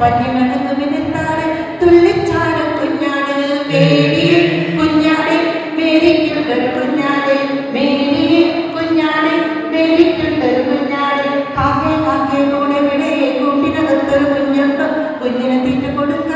പറ്റില്ലെന്ന് വിധത്താണ് തുള്ളിച്ചാണ് കുഞ്ഞാട്. മേടിയ കുഞ്ഞാട് മേടിക്കുന്നൊരു കുഞ്ഞാട്. മേടിയ കുഞ്ഞാട് മേടിക്കുന്നൊരു കുഞ്ഞാട്. കാക്കേ കാക്കേ കൂടെ ഇവിടെ കൂട്ടിനകത്തൊരു കുഞ്ഞുണ്ട്. കുഞ്ഞിനെ തീറ്റ കൊടുത്തു